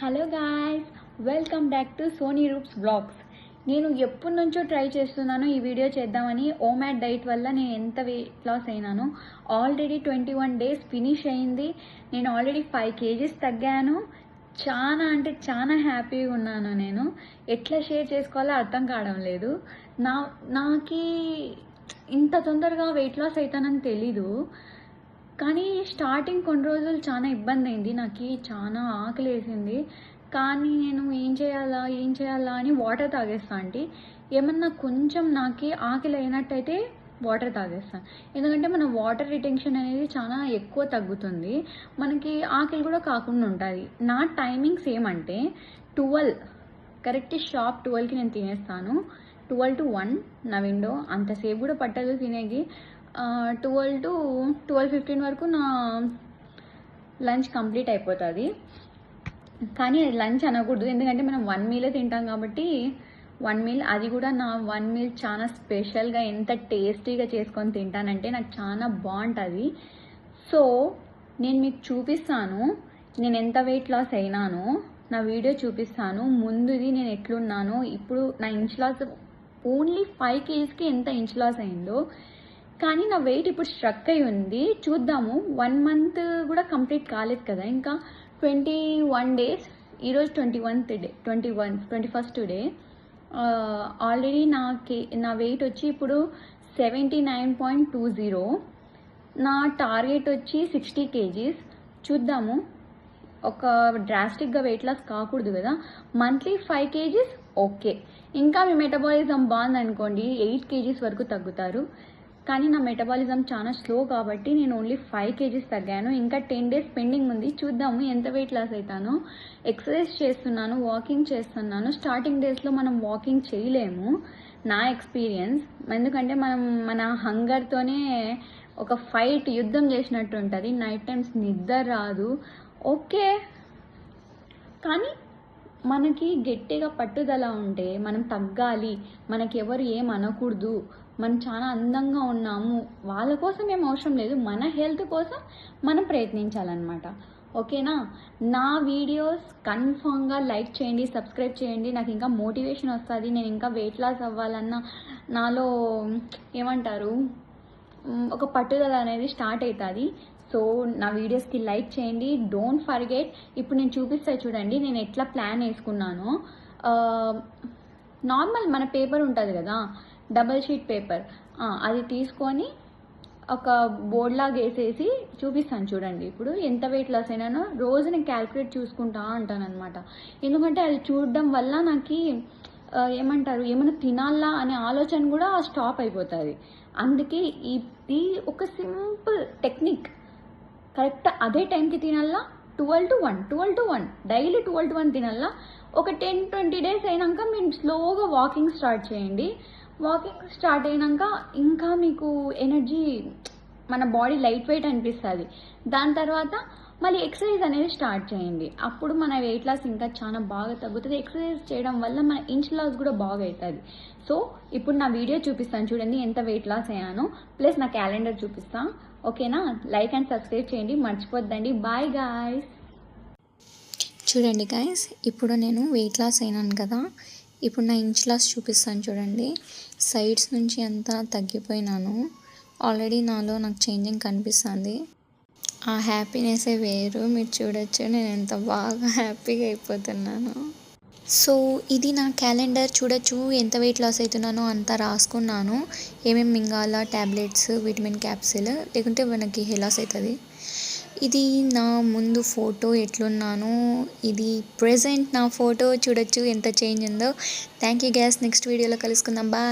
Hello guys welcome back to Sony Roop's blogs నేను ఎప్పటి నుంచో ట్రై చేస్తున్నాను ఈ వీడియో చేద్దామని ఓమాట్ డైట్ వల్ల నేను ఎంత వెయిట్ లాస్ అయినాను already twenty one days finish అయింది. నేను ఆల్రెడీ ఫైవ్ కేజీస్ తగ్గాను. చాలా అంటే చాలా హ్యాపీగా ఉన్నాను నేను. ఎట్లా షేర్ చేసుకోవాలో అర్థం కావడం లేదు. నా నాకి ఇంత తొందరగా వెయిట్ లాస్ అవుతానని తెలీదు. కానీ స్టార్టింగ్ కొన్ని రోజులు చాలా ఇబ్బంది అయింది. నాకు చాలా ఆకలి వేసింది కానీ నేను ఏం చేయాలా ఏం చేయాలా అని వాటర్ తాగేస్తా అంటే. ఏమన్నా కొంచెం నాకు ఆకలి అయినట్టయితే వాటర్ తాగేస్తాను ఎందుకంటే మన వాటర్ రిటెన్షన్ అనేది చాలా ఎక్కువ తగ్గుతుంది. మనకి ఆకలి కూడా కాకుండా ఉంటుంది. నా టైమింగ్స్ ఏమంటే ట్వెల్వ్ కరెక్ట్ షాప్ ట్వెల్వ్కి నేను తినేస్తాను. ట్వెల్వ్ టు వన్ నా విండో అంతసేపు కూడా పట్టదు తినేకి. ట్వెల్వ్ టు ట్వెల్వ్ ఫిఫ్టీన్ వరకు నా లంచ్ కంప్లీట్ అయిపోతుంది. కానీ అది లంచ్ అనకూడదు. ఎందుకంటే మనం వన్ మీలే తింటాం కాబట్టి వన్ మీల్ అది కూడా నా వన్ మీల్ చాలా స్పెషల్గా ఎంత టేస్టీగా చేసుకొని తింటానంటే నాకు చాలా బాగుంటుంది సో నేను మీకు చూపిస్తాను. నేను ఎంత వెయిట్ లాస్ అయినానో నా వీడియో చూపిస్తాను. ముందుది నేను ఎట్లున్నాను ఇప్పుడు నా ఇంచ్ లాస్ ఓన్లీ ఫైవ్ కేజీస్కి ఎంత ఇంచ్ లాస్ అయిందో కానీ నా వెయిట్ ఇప్పుడు స్ట్రక్ అయి ఉంది. చూద్దాము. వన్ మంత్ కూడా కంప్లీట్ కాలేదు కదా. ఇంకా ట్వంటీ వన్ డేస్ ఈరోజు twenty oneth day twenty one twenty first day already నా కే నా వెయిట్ వచ్చి ఇప్పుడు seventy nine point two zero నా టార్గెట్ వచ్చి సిక్స్టీ కేజీస్ చూద్దాము. ఒక డ్రాస్టిక్గా వెయిట్ లాస్ కాకూడదు కదా. మంత్లీ ఫైవ్ కేజీస్ ఓకే ఇంకా మీ మెటబాలిజం బాగుందనుకోండి. ఎయిట్ కేజీస్ వరకు తగ్గుతారు. కానీ నా మెటబాలిజం చాలా స్లో కాబట్టి నేను ఓన్లీ ఫైవ్ కేజీస్ తగ్గాను. ఇంకా టెన్ డేస్ పెండింగ్ ఉంది. చూద్దాము ఎంత వెయిట్ లాస్ అవుతానో. ఎక్సర్సైజ్ చేస్తున్నాను వాకింగ్ చేస్తున్నాను. స్టార్టింగ్ డేస్లో మనం వాకింగ్ చేయలేము నా ఎక్స్పీరియన్స్. ఎందుకంటే మనం మన హంగర్తోనే ఒక ఫైట్ యుద్ధం చేసినట్టు ఉంటుంది. నైట్ టైమ్స్ నిద్ర రాదు. ఓకే. కానీ మనకి గట్టిగా పట్టుదల ఉంటే మనం తగ్గాలి. మనకి ఏం అనకూడదు. మనం చాలా అందంగా ఉన్నాము. వాళ్ళ కోసం ఏం అవసరం లేదు. మన హెల్త్ కోసం మనం ప్రయత్నించాలన్నమాట. ఓకేనా? నా వీడియోస్ కన్ఫామ్గా లైక్ చేయండి సబ్స్క్రైబ్ చేయండి. నాకు ఇంకా మోటివేషన్ వస్తుంది. నేను ఇంకా వెయిట్ లాస్ అవ్వాలన్నా నాలో ఏమంటారు? ఒక పట్టుదల అనేది స్టార్ట్ అవుతుంది సో నా వీడియోస్కి లైక్ చేయండి. డోంట్ ఫర్గెట్ ఇప్పుడు నేను చూపిస్తా చూడండి. నేను ఎట్లా ప్లాన్ వేసుకున్నాను. నార్మల్ మన పేపర్ ఉంటుంది కదా. Double sheet paper. అది తీసుకొని ఒక బోర్డ్ లాగా వేసేసి చూపిస్తాను చూడండి. ఇప్పుడు ఎంత వెయిట్ లాస్ అయినానో రోజు నేను క్యాల్కులేట్ చూసుకుంటా అంటాను అనమాట ఎందుకంటే అది చూడడం వల్ల నాకు ఏమంటారు ఏమైనా తినాలా అనే ఆలోచన కూడా స్టాప్ అయిపోతుంది. అందుకే ఇది ఒక సింపుల్ టెక్నిక్ కరెక్ట్ అదే టైంకి తినాలా? Twelve to one twelve to one daily twelve to one తినాలా? ఒక టెన్ ట్వంటీ డేస్ అయినాక మేము స్లోగా వాకింగ్ స్టార్ట్ చేయండి. వాకింగ్ స్టార్ట్ అయినాక ఇంకా మీకు ఎనర్జీ మన బాడీ లైట్ వెయిట్ అనిపిస్తుంది. దాని తర్వాత మళ్ళీ ఎక్సర్సైజ్ అనేది స్టార్ట్ చేయండి. అప్పుడు మన వెయిట్ లాస్ ఇంకా చాలా బాగా తగ్గుతుంది. ఎక్సర్సైజ్ చేయడం వల్ల మన ఇంచ్ లాస్ కూడా బాగా అవుతుంది. సో ఇప్పుడు నా వీడియో చూపిస్తాను చూడండి ఎంత వెయిట్ లాస్ అయ్యాను. ప్లస్ నా క్యాలెండర్ చూపిస్తాను ఓకేనా? లైక్ అండ్ సబ్స్క్రైబ్ చేయండి. మర్చిపోద్దండి. బాయ్ గాయ్స్ చూడండి గాయస్ ఇప్పుడు నేను వెయిట్ లాస్ అయినాను కదా. ఇప్పుడు నా ఇంచ్ లాస్ చూపిస్తాను చూడండి. సైడ్స్ నుంచి అంతా తగ్గిపోయినాను. ఆల్రెడీ నాలో నాకు చేంజింగ్ కనిపిస్తుంది. ఆ హ్యాపీనెస్సే వేరు. మీరు చూడొచ్చు నేను ఎంత బాగా హ్యాపీగా అయిపోతున్నాను. సో ఇది నా క్యాలెండర్ చూడొచ్చు ఎంత వెయిట్ లాస్ అవుతున్నానో అంతా రాసుకున్నాను. ఏమేమి మింగాల ట్యాబ్లెట్స్ విటమిన్ క్యాప్సిల్ లేకుంటే మనకి హెలాస్ అవుతుంది. ఇది నా ముందు ఫోటో ఎట్లున్నాను ఇది ప్రెసెంట్ నా ఫోటో చూడొచ్చు ఎంత చేంజ్ ఉందో. థ్యాంక్ యూ గ్యాస్ నెక్స్ట్ వీడియోలో కలుసుకుందాం. బాయ్